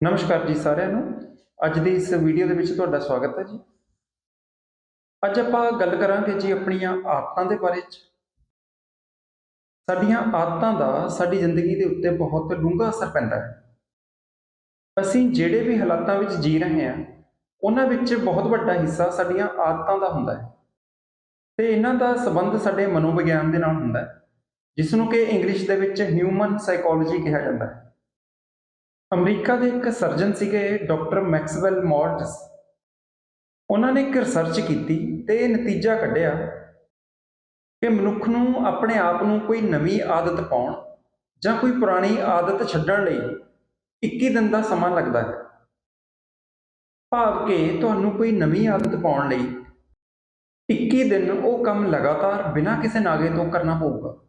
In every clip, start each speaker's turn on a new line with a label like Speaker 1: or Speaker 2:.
Speaker 1: ਨਮਸਕਾਰ ਜੀ ਸਾਰਿਆਂ ਨੂੰ। ਅੱਜ ਦੀ ਇਸ ਵੀਡੀਓ ਦੇ ਵਿੱਚ ਤੁਹਾਡਾ ਸਵਾਗਤ ਹੈ ਜੀ। ਅੱਜ ਆਪਾਂ ਗੱਲ ਕਰਾਂਗੇ ਜੀ ਆਪਣੀਆਂ ਆਦਤਾਂ ਦੇ ਬਾਰੇ ਚ। ਸਾਡੀਆਂ ਆਦਤਾਂ ਦਾ ਸਾਡੀ ਜ਼ਿੰਦਗੀ ਦੇ ਉੱਤੇ ਬਹੁਤ ਡੂੰਘਾ ਅਸਰ ਪੈਂਦਾ ਹੈ। ਅਸੀਂ ਜਿਹੜੇ ਵੀ ਹਾਲਾਤਾਂ ਵਿੱਚ ਜੀ ਰਹੇ ਹਾਂ, ਉਹਨਾਂ ਵਿੱਚ ਬਹੁਤ ਵੱਡਾ ਹਿੱਸਾ ਸਾਡੀਆਂ ਆਦਤਾਂ ਦਾ ਹੁੰਦਾ ਹੈ। ਤੇ ਇਹਨਾਂ ਦਾ ਸੰਬੰਧ ਸਾਡੇ ਮਨੋਵਿਗਿਆਨ ਦੇ ਨਾਲ ਹੁੰਦਾ ਹੈ, ਜਿਸ ਨੂੰ ਕਿ ਇੰਗਲਿਸ਼ ਦੇ ਵਿੱਚ ਹਿਊਮਨ ਸਾਈਕੋਲੋਜੀ ਕਿਹਾ ਜਾਂਦਾ ਹੈ। ਅਮਰੀਕਾ ਦੇ ਇੱਕ ਸਰਜਨ ਸੀਗੇ, ਡਾਕਟਰ ਮੈਕਸਵੈਲ ਮੌਰਟਸ ਉਹਨਾਂ ਨੇ ਇੱਕ ਰਿਸਰਚ ਕੀਤੀ ਤੇ ਇਹ ਨਤੀਜਾ ਕੱਢਿਆ ਕਿ ਮਨੁੱਖ ਨੂੰ ਆਪਣੇ ਆਪ ਨੂੰ ਕੋਈ ਨਵੀਂ ਆਦਤ ਪਾਉਣ ਜਾਂ ਕੋਈ ਪੁਰਾਣੀ ਆਦਤ ਛੱਡਣ ਲਈ 21 ਦਿਨ ਦਾ ਸਮਾਂ ਲੱਗਦਾ ਹੈ। ਭਾਵ ਕਿ ਤੁਹਾਨੂੰ ਕੋਈ ਨਵੀਂ ਆਦਤ ਪਾਉਣ ਲਈ 21 ਦਿਨ ਉਹ ਕੰਮ ਲਗਾਤਾਰ ਬਿਨਾਂ ਕਿਸੇ ਨਾਗੇ ਤੋਂ ਕਰਨਾ ਪਊਗਾ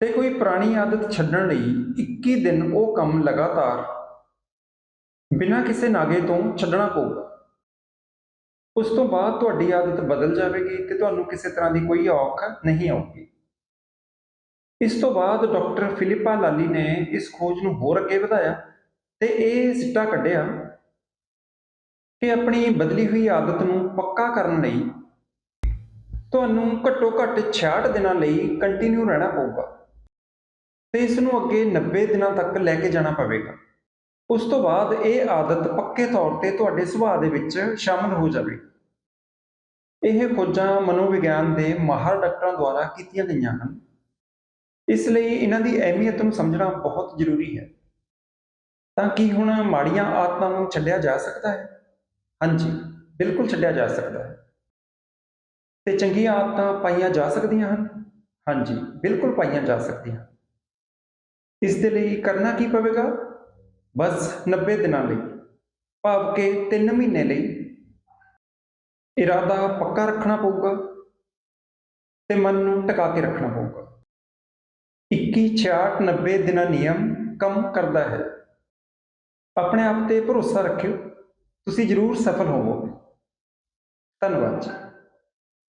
Speaker 1: ਤੇ ਕੋਈ ਪੁਰਾਣੀ ਆਦਤ ਛੱਡਣ ਲਈ 21 ਦਿਨ ਉਹ ਕੰਮ ਲਗਾਤਾਰ ਬਿਨਾਂ ਕਿਸੇ ਨਾਗੇ ਤੋਂ ਛੱਡਣਾ ਪਊਗਾ। ਉਸ ਤੋਂ ਬਾਅਦ ਤੁਹਾਡੀ ਆਦਤ ਬਦਲ ਜਾਵੇਗੀ ਤੇ ਤੁਹਾਨੂੰ ਕਿਸੇ ਤਰ੍ਹਾਂ ਦੀ ਕੋਈ ਔਖ ਨਹੀਂ ਆਊਗੀ। ਇਸ ਤੋਂ ਬਾਅਦ ਡਾਕਟਰ ਫਿਲਿਪਾ ਲਾਲੀ ਨੇ ਇਸ ਖੋਜ ਨੂੰ ਹੋਰ ਅੱਗੇ ਵਧਾਇਆ ਤੇ ਇਹ ਸਿੱਟਾ ਕੱਢਿਆ ਕਿ ਆਪਣੀ ਬਦਲੀ ਹੋਈ ਆਦਤ ਨੂੰ ਪੱਕਾ ਕਰਨ ਲਈ ਤੁਹਾਨੂੰ ਘੱਟੋ ਘੱਟ 66 ਦਿਨਾਂ ਲਈ ਕੰਟੀਨਿਊ ਰਹਿਣਾ ਪਊਗਾ। ਤੇ ਇਸ ਨੂੰ ਅੱਗੇ 90 ਦਿਨਾਂ ਤੱਕ ਲੈ ਕੇ ਜਾਣਾ ਪਵੇਗਾ। ਉਸ ਤੋਂ ਬਾਅਦ ਇਹ ਆਦਤ ਪੱਕੇ ਤੌਰ ਤੇ ਤੁਹਾਡੇ ਸੁਭਾਅ ਦੇ ਵਿੱਚ ਸ਼ਾਮਲ ਹੋ ਜਾਵੇਗੀ। ਇਹ ਖੋਜਾਂ ਮਨੋਵਿਗਿਆਨ ਦੇ ਮਾਹਰ ਡਾਕਟਰਾਂ ਦੁਆਰਾ ਕੀਤੀਆਂ ਗਈਆਂ ਹਨ। ਇਸ ਲਈ ਇਹਨਾਂ ਦੀ ਅਹਿਮੀਅਤ ਨੂੰ ਸਮਝਣਾ ਬਹੁਤ ਜ਼ਰੂਰੀ ਹੈ। ਤਾਂ ਕੀ ਹੁਣ ਮਾੜੀਆਂ ਆਦਤਾਂ ਨੂੰ ਛੱਡਿਆ ਜਾ ਸਕਦਾ ਹੈ? ਹਾਂਜੀ, ਬਿਲਕੁਲ ਛੱਡਿਆ ਜਾ ਸਕਦਾ ਹੈ। ਤੇ ਚੰਗੀਆਂ ਆਦਤਾਂ ਪਾਈਆਂ ਜਾ ਸਕਦੀਆਂ ਹਨ? ਹਾਂਜੀ, ਬਿਲਕੁਲ ਪਾਈਆਂ ਜਾ ਸਕਦੀਆਂ ਹਨ। ਇਸ ਦੇ ਲਈ ਕਰਨਾ ਕੀ ਪਵੇਗਾ? ਬਸ 90 ਦਿਨਾਂ ਲਈ, ਭਾਵ ਕਿ 3 ਮਹੀਨੇ ਲਈ। ਇਰਾਦਾ ਪੱਕਾ ਰੱਖਣਾ ਪਊਗਾ ਤੇ ਮਨ ਨੂੰ ਟਿਕਾ ਕੇ ਰੱਖਣਾ ਪਊਗਾ। 21 66 90 ਦਿਨਾਂ ਨਿਯਮ ਕੰਮ ਕਰਦਾ ਹੈ। ਆਪਣੇ ਆਪ ਤੇ ਭਰੋਸਾ ਰੱਖਿਓ, ਤੁਸੀਂ ਜ਼ਰੂਰ ਸਫਲ ਹੋਵੋਗੇ। ਧੰਨਵਾਦ ਜੀ।